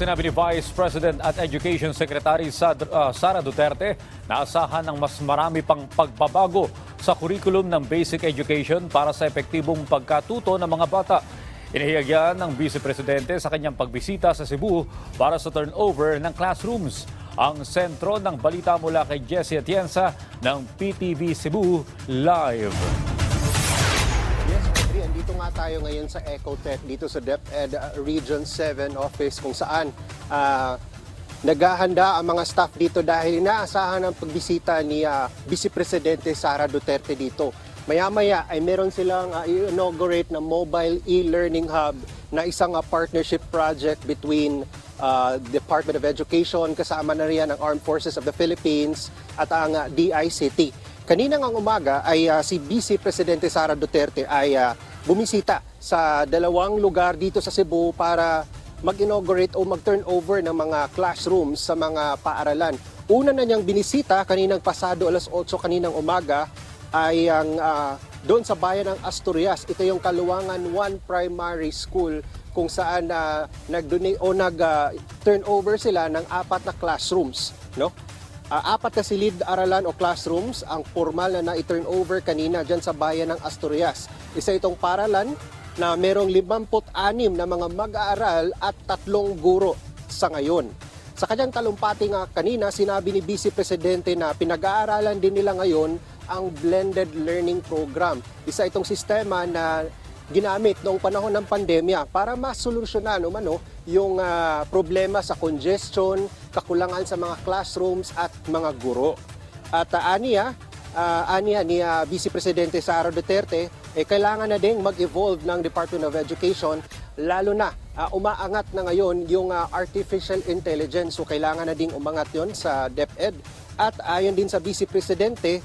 sinabi ni Vice President at Education Secretary ah, Sara Duterte na asahan ng mas marami pang pagbabago sa curriculum ng basic education para sa epektibong pagkatuto ng mga bata. Inihiyag yan ng Vice Presidente sa kanyang pagbisita sa Cebu para sa turnover ng classrooms. Ang sentro ng balita mula kay Jessie Atienza ng PTV Cebu Live. Andito nga tayo ngayon sa Ecotech dito sa DepEd uh, Region 7 office kung saan ah, naghahanda ang mga staff dito dahil inaasahan ang pagbisita ni ah, Vice Presidente Sara Duterte dito. Maya-maya ay meron silang ah, i-inaugurate na mobile e-learning hub na isang ah, partnership project between ah, Department of Education kasama na riyan ang Armed Forces of the Philippines at ang ah, DICT. Kanina ng umaga ay ah, si Vice Presidente Sara Duterte ay ah, bumisita sa dalawang lugar dito sa Cebu para mag-inaugurate o mag-turnover ng mga classrooms sa mga paaralan. Una na niyang binisita kaninang pasado alas 8 kaninang umaga ay ang ah, doon sa bayan ng Asturias. Ito yung Kaluwangan 1 Primary School kung saan na nag-donate o nag-turnover sila ng apat na classrooms, no? Ah, apat na silid-aralan o classrooms ang formal na na-turn over kanina dyan sa bayan ng Asturias. Isa itong paralan na merong 56 na mga mag-aaral at tatlong guro sa ngayon. Sa kanyang talumpati nga kanina, sinabi ni Vice Presidente na pinag-aaralan din nila ngayon ang Blended Learning Program. Isa itong sistema na ginamit noong panahon ng pandemya para masolusyonan umano yung ah, problema sa congestion, kakulangan sa mga classrooms at mga guro. At ah, aniya, ah, aniya ni ah, Vice Presidente Sara Duterte, eh, kailangan na ding mag-evolve ng Department of Education lalo na ah, umaangat na ngayon yung ah, artificial intelligence so kailangan na ding umangat yon sa DepEd at ayon din sa Vice Presidente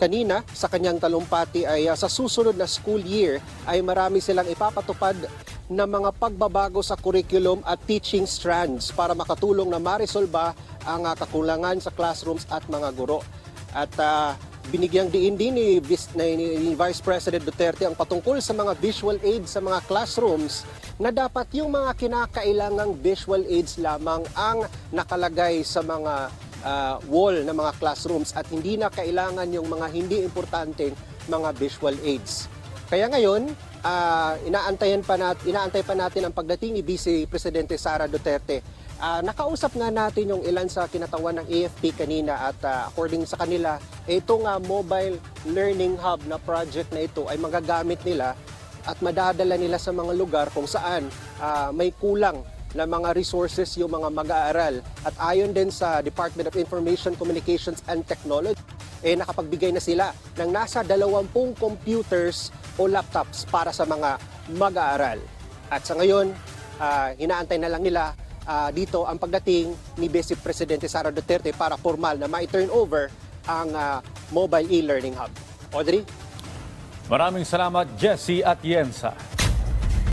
kanina sa kanyang talumpati ay ah, sa susunod na school year ay marami silang ipapatupad na mga pagbabago sa curriculum at teaching strands para makatulong na maresolba ang ah, kakulangan sa classrooms at mga guro. At ah, binigyang diin din ni, ni Vice President Duterte ang patungkol sa mga visual aids sa mga classrooms na dapat yung mga kinakailangang visual aids lamang ang nakalagay sa mga uh, wall ng mga classrooms at hindi na kailangan yung mga hindi importanteng mga visual aids. Kaya ngayon, ah, inaantayan pa nat inaantay pa natin ang pagdating ni Vice Presidente Sara Duterte. Ah, nakausap nga natin yung ilan sa kinatawan ng AFP kanina at ah, according sa kanila, itong ah, mobile learning hub na project na ito ay magagamit nila at madadala nila sa mga lugar kung saan ah, may kulang na mga resources yung mga mag-aaral. At ayon din sa Department of Information Communications and Technology, eh nakapagbigay na sila ng nasa 20 computers o laptops para sa mga mag-aaral. At sa ngayon, ah, hinaantay na lang nila ah, dito ang pagdating ni Vice Presidente Sara Duterte para formal na ma-turn over ang ah, mobile e-learning hub. Audrey? Maraming salamat Jessie Atienza.